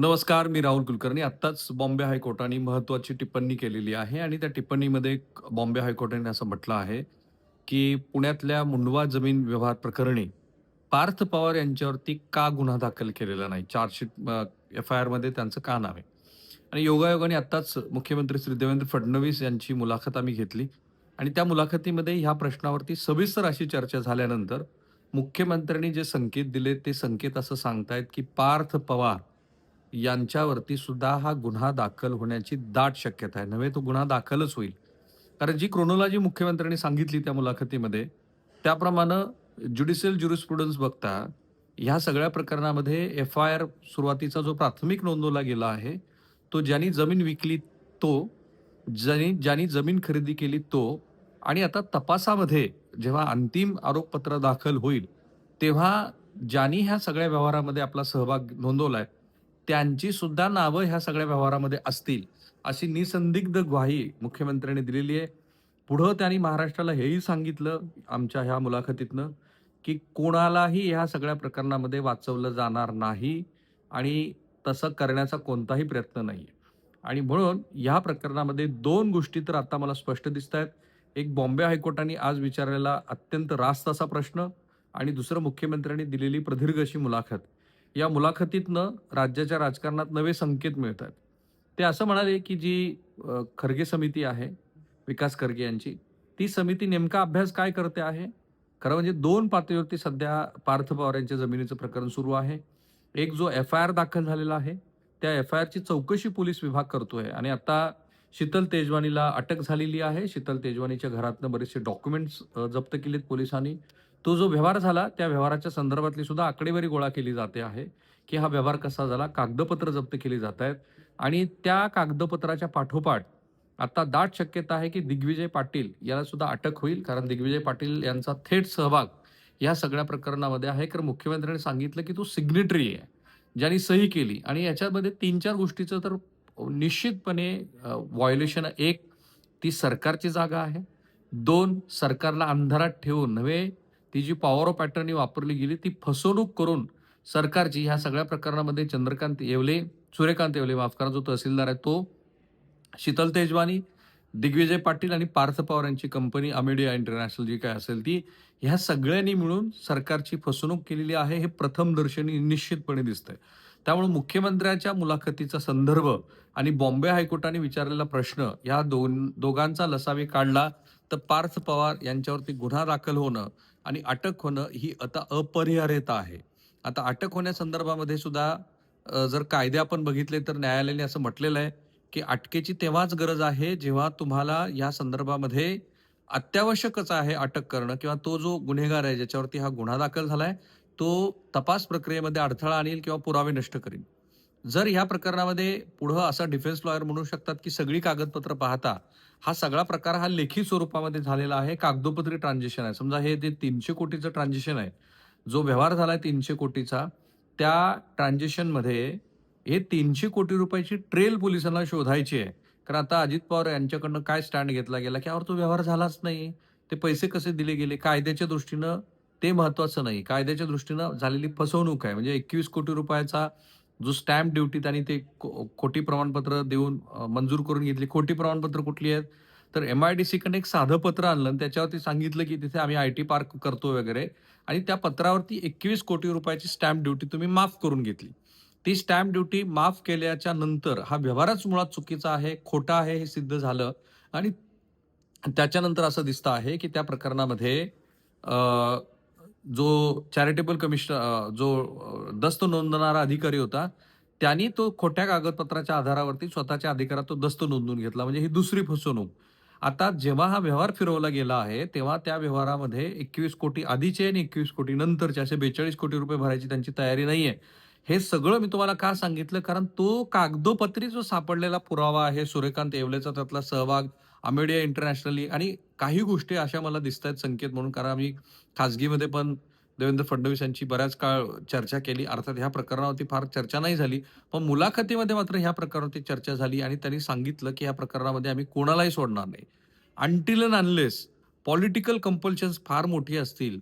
नमस्कार मी राहुल कुलकर्णी. आत्ताच बॉम्बे हायकोर्टाने महत्त्वाची टिप्पणी केलेली आहे आणि त्या टिप्पणीमध्ये एक बॉम्बे हायकोर्टाने असं म्हटलं आहे की पुण्यातल्या मुंडवा जमीन व्यवहार प्रकरणी पार्थ पवार यांच्यावरती का गुन्हा दाखल केलेला नाही? चार्जशीट एफ आय आरमध्ये त्यांचं का नाव आहे? आणि योगायोगाने आत्ताच मुख्यमंत्री श्री देवेंद्र फडणवीस यांची मुलाखत आम्ही घेतली आणि त्या मुलाखतीमध्ये ह्या प्रश्नावरती सविस्तर अशी चर्चा झाल्यानंतर मुख्यमंत्र्यांनी जे संकेत दिले ते संकेत असं सांगतायत की पार्थ पवार यांच्यावरती सुद्धा हा गुन्हा दाखल होण्याची दाट शक्यता आहे. नव्हे तो गुन्हा दाखलच होईल. कारण जी क्रोनोलॉजी मुख्यमंत्र्यांनी सांगितली त्या मुलाखतीमध्ये त्याप्रमाणे ज्युडिशियल ज्युरिस्प्रुडन्स बघता ह्या सगळ्या प्रकरणामध्ये एफ आय आर सुरुवातीचा जो प्राथमिक नोंदवला गेला आहे तो ज्यांनी जमीन विकली तो ज्यांनी ज्यांनी जमीन खरेदी केली तो आणि आता तपासामध्ये जेव्हा अंतिम आरोपपत्र दाखल होईल तेव्हा ज्यांनी ह्या सगळ्या व्यवहारामध्ये आपला सहभाग नोंदवला आहे त्यांची सुद्धा नावं ह्या सगळ्या व्यवहारामध्ये असतील अशी निसंदिग्ध ग्वाही मुख्यमंत्र्यांनी दिलेली आहे. पुढं त्यांनी महाराष्ट्राला हेही सांगितलं आमच्या ह्या मुलाखतीतनं की कोणालाही ह्या सगळ्या प्रकरणामध्ये वाचवलं जाणार नाही आणि तसं करण्याचा कोणताही प्रयत्न नाही. आणि म्हणून ह्या प्रकरणामध्ये दोन गोष्टी तर आता मला स्पष्ट दिसत आहेत. एक बॉम्बे हायकोर्टाने आज विचारलेला अत्यंत रास्त असा प्रश्न आणि दुसरं मुख्यमंत्र्यांनी दिलेली प्रदीर्घ अशी मुलाखत. या मुलाखतीतनं राज्याच्या राजकारणात नवे संकेत मिळत आहेत ते असं म्हणाले की जी खरगे समिती आहे विकास खरगे यांची ती समिती नेमका अभ्यास काय करते आहे? खरं म्हणजे दोन पातळीवरती सध्या पार्थ पवार यांच्या जमिनीचं प्रकरण सुरू आहे. एक जो एफ आय आर दाखल झालेला आहे त्या एफ आय आरची चौकशी पोलीस विभाग करतोय. आणि आता शीतल तेजवानीला अटक झालेली आहे. शीतल तेजवानीच्या घरातनं बरेचसे डॉक्युमेंट्स जप्त केलेत पोलिसांनी. तो जो व्यवहार झाला त्या व्यवहाराच्या संदर्भातली सुद्धा आकडेवारी गोळा केली जाते आहे की हा व्यवहार कसा झाला कागदपत्र जप्त केली जात आहेत आणि त्या कागदपत्राच्या पाठोपाठ आता दाट शक्यता आहे की दिग्विजय पाटील याला सुद्धा अटक होईल कारण दिग्विजय पाटील यांचा थेट सहभाग या सगळ्या प्रकरणामध्ये आहे. कारण मुख्यमंत्र्यांनी सांगितलं की तो सिग्नेटरी आहे ज्यांनी सही केली. आणि याच्यामध्ये तीन चार गोष्टीचं तर निश्चितपणे व्हायोलेशन एक ती सरकारची जागा आहे. दोन सरकारला अंधारात ठेवून नव्हे ती जी पॉवर ऑफ पॅटर्नी वापरली गेली ती फसवणूक करून सरकारची ह्या सगळ्या प्रकरणामध्ये चंद्रकांत येवले सूर्यकांत येवले माफ करा जो तहसीलदार आहे तो शीतल तेजवानी दिग्विजय पाटील आणि पार्थ पवार यांची कंपनी अमेडिया इंटरनॅशनल जी काय असेल ती ह्या सगळ्यांनी मिळून सरकारची फसवणूक केलेली आहे हे प्रथम दर्शनी निश्चितपणे दिसतंय. त्यामुळे मुख्यमंत्र्याच्या मुलाखतीचा संदर्भ आणि बॉम्बे हायकोर्टाने विचारलेला प्रश्न या दोन दोघांचा लसावी काढला तर पार्थ पवार यांच्यावरती गुन्हा दाखल होणं आणि अटक होणं ही आता अपरिहार्यता आहे. आता अटक होण्यासंदर्भामध्ये सुद्धा जर कायदे आपण बघितले तर न्यायालयाने असं म्हटलेलं आहे की अटकेची तेव्हाच गरज आहे जेव्हा तुम्हाला या संदर्भामध्ये अत्यावश्यकच आहे अटक करणं किंवा तो जो गुन्हेगार आहे ज्याच्यावरती हा गुन्हा दाखल झालाय तो तपास प्रक्रियेमध्ये अडथळा आणेल किंवा पुरावे नष्ट करेल. जर ह्या प्रकरणामध्ये पुढं असा डिफेन्स लॉयर म्हणू शकतात की सगळी कागदपत्र पाहता हा सगळा प्रकार हा लेखी स्वरूपामध्ये झालेला आहे कागदोपत्री ट्रान्झॅक्शन आहे. समजा हे जे तीनशे कोटीचं ट्रान्झॅक्शन आहे जो व्यवहार झाला आहे तीनशे कोटीचा त्या ट्रान्झॅक्शनमध्ये हे तीनशे कोटी रुपयाची ट्रेल पोलिसांना शोधायची आहे. कारण आता अजित पवार यांच्याकडनं काय स्टँड घेतला गेला? की यावर तो व्यवहार झालाच नाही. ते पैसे कसे दिले गेले? कायद्याच्या दृष्टीनं ते महत्वाचं नाही. कायद्याच्या दृष्टीनं झालेली फसवणूक आहे. म्हणजे एकवीस कोटी रुपयाचा जो स्टॅम्प ड्युटी त्यांनी ते खोटी प्रमाणपत्र देऊन मंजूर करून घेतली. खोटी प्रमाणपत्र कुठली आहेत? तर एम आय डी सीकडे एक साधं पत्र आणलं आणि त्याच्यावरती सांगितलं की तिथे आम्ही आय टी पार्क करतो वगैरे आणि त्या पत्रावरती एकवीस कोटी रुपयाची स्टॅम्प ड्युटी तुम्ही माफ करून घेतली. ती स्टॅम्प ड्युटी माफ केल्याच्यानंतर हा व्यवहारच मुळात चुकीचा आहे खोटा आहे हे सिद्ध झालं आणि त्याच्यानंतर असं दिसतं आहे की त्या प्रकरणामध्ये जो चॅरिटेबल कमिशनर जो दस्त नोंदवणारा अधिकारी होता त्यांनी तो खोट्या कागदपत्राच्या आधारावरती स्वतःच्या अधिकारात तो दस्त नोंदवून घेतला. म्हणजे ही दुसरी फसवणूक. आता जेव्हा हा व्यवहार फिरवला गेला आहे तेव्हा त्या व्यवहारामध्ये एकवीस कोटी आधीचे आणि एकवीस कोटी नंतरचे असे बेचाळीस कोटी रुपये भरायची त्यांची तयारी नाहीये. हे सगळं मी तुम्हाला का सांगितलं? कारण तो कागदोपत्री जो सापडलेला पुरावा आहे सूर्यकांत येवलेचा त्यातला सहभाग अमेडिया इंटरनॅशनली आणि काही गोष्टी अशा मला दिसत आहेत संकेत म्हणून कारण आम्ही खाजगीमध्ये पण देवेंद्र फडणवीस यांची बऱ्याच काळ चर्चा केली. अर्थात ह्या प्रकरणावरती फार चर्चा नाही झाली. पण मुलाखतीमध्ये मात्र ह्या प्रकरणावरती चर्चा झाली आणि त्यांनी सांगितलं की ह्या प्रकरणामध्ये आम्ही कोणालाही सोडणार नाही. Until and unless political compulsions फार मोठी असतील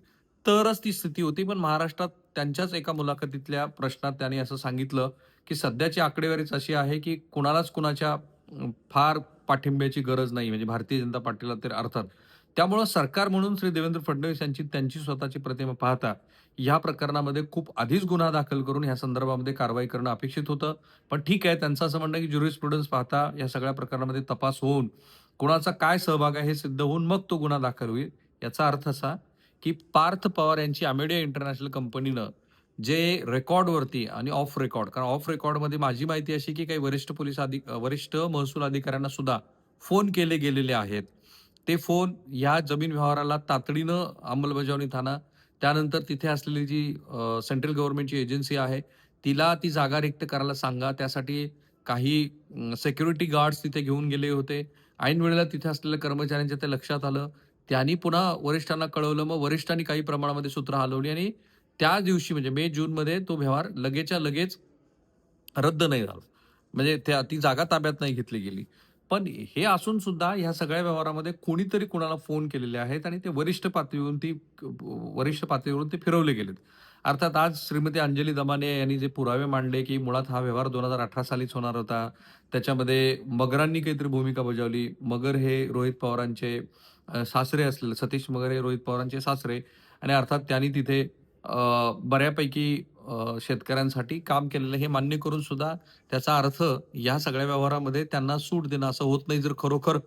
तरच ती स्थिती होती. पण महाराष्ट्रात त्यांच्याच एका मुलाखतीतल्या प्रश्नात त्यांनी असं सांगितलं की सध्याची आकडेवारीच अशी आहे की कुणालाच कुणाच्या फार पाठिंब्याची गरज नाही. म्हणजे भारतीय जनता पार्टीला तर अर्थात. त्यामुळं सरकार म्हणून श्री देवेंद्र फडणवीस यांची त्यांची स्वतःची प्रतिमा पाहता या प्रकरणामध्ये खूप आधीच गुन्हा दाखल करून ह्या संदर्भामध्ये कारवाई करणं अपेक्षित होतं. पण ठीक आहे त्यांचं असं म्हणणं की ज्युरी ज्युरिस्प्रुडन्स पाहता या सगळ्या प्रकरणामध्ये तपास होऊन कुणाचा काय सहभाग आहे हे सिद्ध होऊन मग तो गुन्हा दाखल होईल. याचा अर्थ असा की पार्थ पवार यांची अमेडिया इंटरनॅशनल कंपनीनं जे रेकॉर्डवरती आणि ऑफ रेकॉर्ड कारण ऑफ रेकॉर्डमध्ये माझी माहिती अशी की काही वरिष्ठ पोलीस अधिक वरिष्ठ महसूल अधिकाऱ्यांना सुद्धा फोन केले गेलेले आहेत. ते फोन या जमीन व्यवहाराला तातडीनं अंमलबजावणी थाना त्यानंतर तिथे असलेली जी सेंट्रल गव्हर्नमेंटची एजन्सी आहे तिला ती जागा रिक्त करायला सांगा. त्यासाठी काही सिक्युरिटी गार्ड्स तिथे घेऊन गेले होते. ऐन वेळेला तिथे असलेल्या कर्मचाऱ्यांच्या ते लक्षात आलं. त्यांनी पुन्हा वरिष्ठांना कळवलं. मग वरिष्ठांनी काही प्रमाणामध्ये सूत्र हलवली आणि त्या दिवशी म्हणजे मे जूनमध्ये तो व्यवहार लगेच्या लगेच रद्द नाही झाला. म्हणजे त्या ती जागा ताब्यात नाही घेतली गेली. पण हे असून सुद्धा ह्या सगळ्या व्यवहारामध्ये कोणीतरी कुणाला फोन केलेले आहेत आणि ते वरिष्ठ पातळीवरून ती वरिष्ठ पातळीवरून ते फिरवले गेलेत. अर्थात आज श्रीमती अंजली दमाने यांनी जे पुरावे मांडले की मुळात हा व्यवहार दोन हजार अठरा सालीच होणार होता. त्याच्यामध्ये मगरांनी काहीतरी भूमिका बजावली. मगर हे रोहित पवारांचे सासरे असलेले सतीश मगर हे रोहित पवारांचे सासरे. आणि अर्थात त्यांनी तिथे बऱ्यापैकी शेतकऱ्यांसाठी काम केलेलं हे मान्य करून सुद्धा त्याचा अर्थ या सगळ्या व्यवहारामध्ये त्यांना सूट देणं असं होत नाही. जर खरोखर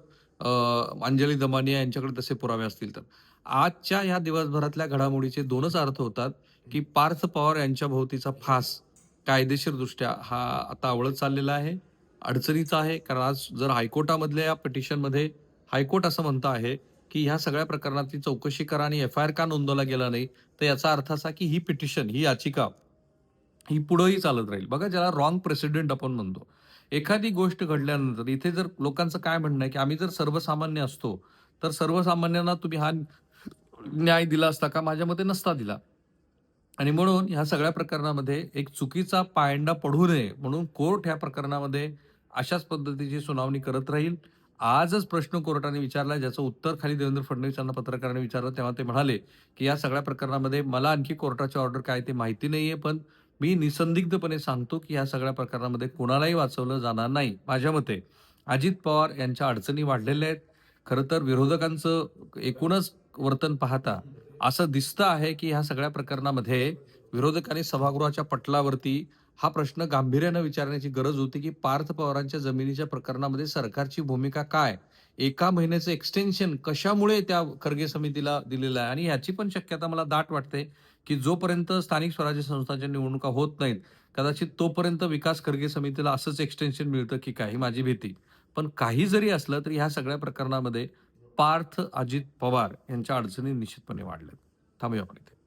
अंजली दमानिया यांच्याकडे तसे पुरावे असतील तर. आजच्या ह्या दिवसभरातल्या घडामोडीचे दोनच अर्थ होतात की पार्थ पवार यांच्या भोवतीचा फास कायदेशीरदृष्ट्या हा आता आवळत चाललेला आहे. अडचणीचा आहे. कारण आज जर हायकोर्टामधल्या या पिटिशनमध्ये हायकोर्ट असं म्हणतं आहे की ह्या सगळ्या प्रकरणातली चौकशी करा आणि एफ आय आर का नोंदवला गेला नाही तर याचा अर्थ असा की ही पिटिशन ही याचिका ही पुढंही चालत राहील. बघा ज्याला रॉंग प्रेसिडेंट आपण म्हणतो. एखादी गोष्ट घडल्यानंतर इथे जर लोकांचं काय म्हणणं आहे की आम्ही जर सर्वसामान्य असतो तर सर्वसामान्यांना तुम्ही हा न्याय दिला असता का? माझ्या मते नसता दिला. आणि म्हणून ह्या सगळ्या प्रकरणामध्ये एक चुकीचा पायंडा पडू नये म्हणून कोर्ट ह्या प्रकरणामध्ये अशाच पद्धतीची सुनावणी करत राहील. आजच प्रश्न कोर्टाने विचारला ज्याचं उत्तर खाली देवेंद्र फडणवीस यांना पत्रकाराने विचारलं तेव्हा ते म्हणाले की या सगळ्या प्रकरणामध्ये मला आणखी कोर्टाची ऑर्डर काय ते माहिती नाहीये पण मी निसंदिग्धपणे सांगतो की या सगळ्या प्रकरणामध्ये कोणालाही वाचवलं जाणार नाही. माझ्या मते अजित पवार यांच्या अडचणी वाढलेल्या आहेत. खरं तर विरोधकांचं एकूणच वर्तन पाहता असं दिसतं आहे की ह्या सगळ्या प्रकरणामध्ये विरोधकांनी सभागृहाच्या पटलावरती हा प्रश्न गांभीर्यानं विचारण्याची गरज होती की पार्थ पवारांच्या जमिनीच्या प्रकरणामध्ये सरकारची भूमिका काय? एका महिन्याचं एक्सटेन्शन कशामुळे त्या खरगे समितीला दिलेलं आहे? आणि ह्याची पण शक्यता मला दाट वाटते की जोपर्यंत स्थानिक स्वराज्य संस्थांच्या निवडणुका होत नाहीत कदाचित तोपर्यंत विकास खरगे समितीला असंच एक्सटेन्शन मिळतं की काय ही माझी भीती. पण काही जरी असलं तरी ह्या सगळ्या प्रकरणामध्ये पार्थ अजित पवार यांच्या अडचणी निश्चितपणे वाढल्यात. थांबूया आपण इथे.